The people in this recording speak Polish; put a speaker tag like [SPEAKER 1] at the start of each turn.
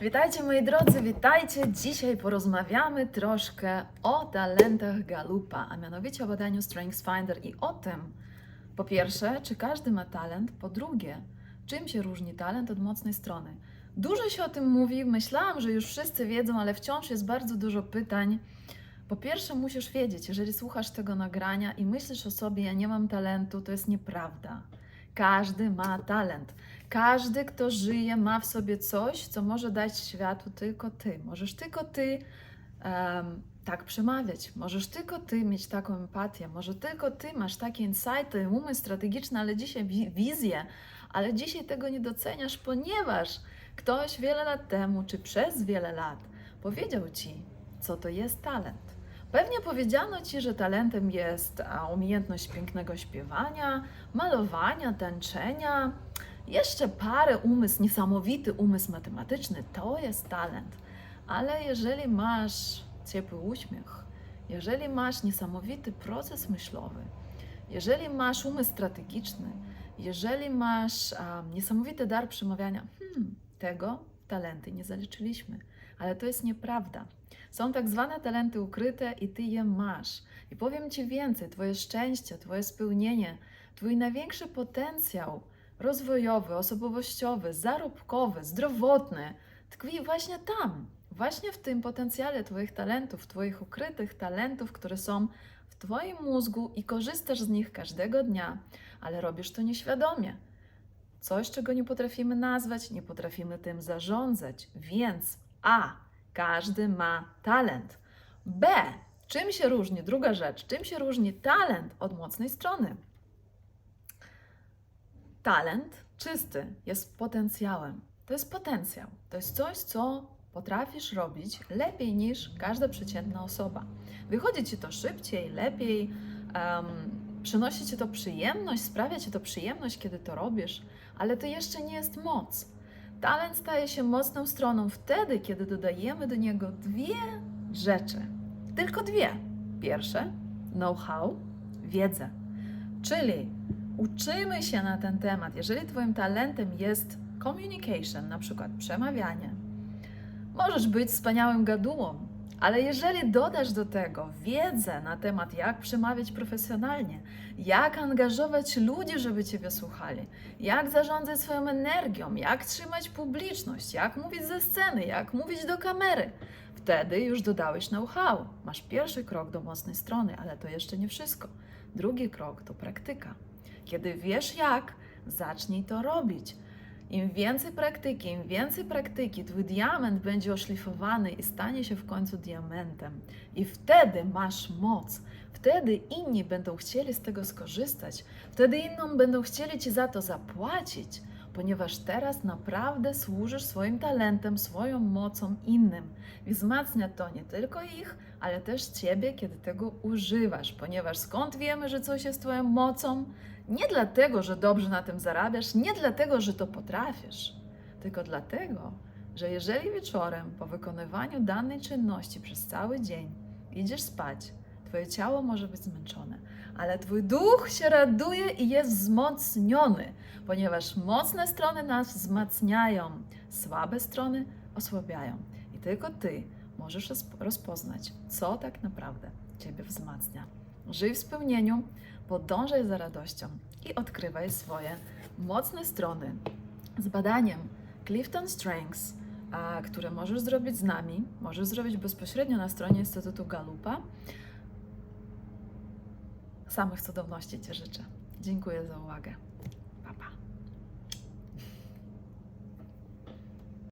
[SPEAKER 1] Witajcie moi drodzy, witajcie. Dzisiaj porozmawiamy troszkę o talentach Galupa, a mianowicie o badaniu StrengthsFinder i o tym, po pierwsze, czy każdy ma talent, po drugie, czym się różni talent od mocnej strony. Dużo się o tym mówi, myślałam, że już wszyscy wiedzą, ale wciąż jest bardzo dużo pytań. Po pierwsze, musisz wiedzieć, jeżeli słuchasz tego nagrania i myślisz o sobie, ja nie mam talentu, to jest nieprawda. Każdy ma talent. Każdy, kto żyje, ma w sobie coś, co może dać światu tylko ty. Możesz tylko ty em, tak przemawiać, możesz tylko ty mieć taką empatię, może tylko ty masz takie insighty, umysł strategiczny, ale dzisiaj wi- wizję, ale dzisiaj tego nie doceniasz, ponieważ ktoś wiele lat temu, czy przez wiele lat powiedział ci, co to jest talent. Pewnie powiedziano ci, że talentem jest umiejętność pięknego śpiewania, malowania, tańczenia, jeszcze parę umysł, niesamowity umysł matematyczny, to jest talent. Ale jeżeli masz ciepły uśmiech, jeżeli masz niesamowity proces myślowy, jeżeli masz umysł strategiczny, jeżeli masz a, niesamowity dar przemawiania, hmm, tego talenty nie zaliczyliśmy. Ale to jest nieprawda. Są tak zwane talenty ukryte i ty je masz. I powiem ci więcej: Twoje szczęście, Twoje spełnienie, Twój największy potencjał rozwojowy, osobowościowy, zarobkowy, zdrowotny tkwi właśnie tam, właśnie w tym potencjale Twoich talentów, Twoich ukrytych talentów, które są w Twoim mózgu i korzystasz z nich każdego dnia, ale robisz to nieświadomie. Coś, czego nie potrafimy nazwać, nie potrafimy tym zarządzać. Więc A. Każdy ma talent. B. Czym się różni? Druga rzecz. Czym się różni talent od mocnej strony? Talent czysty jest potencjałem. To jest potencjał. To jest coś, co potrafisz robić lepiej niż każda przeciętna osoba. Wychodzi ci to szybciej, lepiej, em, przynosi ci to przyjemność, sprawia ci to przyjemność, kiedy to robisz, ale to jeszcze nie jest moc. Talent staje się mocną stroną wtedy, kiedy dodajemy do niego dwie rzeczy. Tylko dwie. Pierwsze know-how, wiedzę. Czyli uczymy się na ten temat. Jeżeli Twoim talentem jest communication, na przykład przemawianie, możesz być wspaniałym gadułą, ale jeżeli dodasz do tego wiedzę na temat, jak przemawiać profesjonalnie, jak angażować ludzi, żeby Ciebie słuchali, jak zarządzać swoją energią, jak trzymać publiczność, jak mówić ze sceny, jak mówić do kamery, wtedy już dodałeś know-how. Masz pierwszy krok do mocnej strony, ale to jeszcze nie wszystko. Drugi krok to praktyka. Kiedy wiesz jak, zacznij to robić. Im więcej praktyki, im więcej praktyki, twój diament będzie oszlifowany i stanie się w końcu diamentem. I wtedy masz moc. Wtedy inni będą chcieli z tego skorzystać. Wtedy innym będą chcieli ci za to zapłacić, ponieważ teraz naprawdę służysz swoim talentem, swoją mocą innym. I wzmacnia to nie tylko ich, ale też ciebie, kiedy tego używasz. Ponieważ skąd wiemy, że coś jest twoją mocą? Nie dlatego, że dobrze na tym zarabiasz, nie dlatego, że to potrafisz, tylko dlatego, że jeżeli wieczorem po wykonywaniu danej czynności przez cały dzień idziesz spać, twoje ciało może być zmęczone, ale twój duch się raduje i jest wzmocniony, ponieważ mocne strony nas wzmacniają, słabe strony osłabiają. I tylko ty możesz rozp- rozpoznać, co tak naprawdę ciebie wzmacnia. Żyj w spełnieniu, podążaj za radością i odkrywaj swoje mocne strony z badaniem Clifton Strengths, a, które możesz zrobić z nami, możesz zrobić bezpośrednio na stronie Instytutu Galupa. Samych cudowności Ci życzę. Dziękuję za uwagę.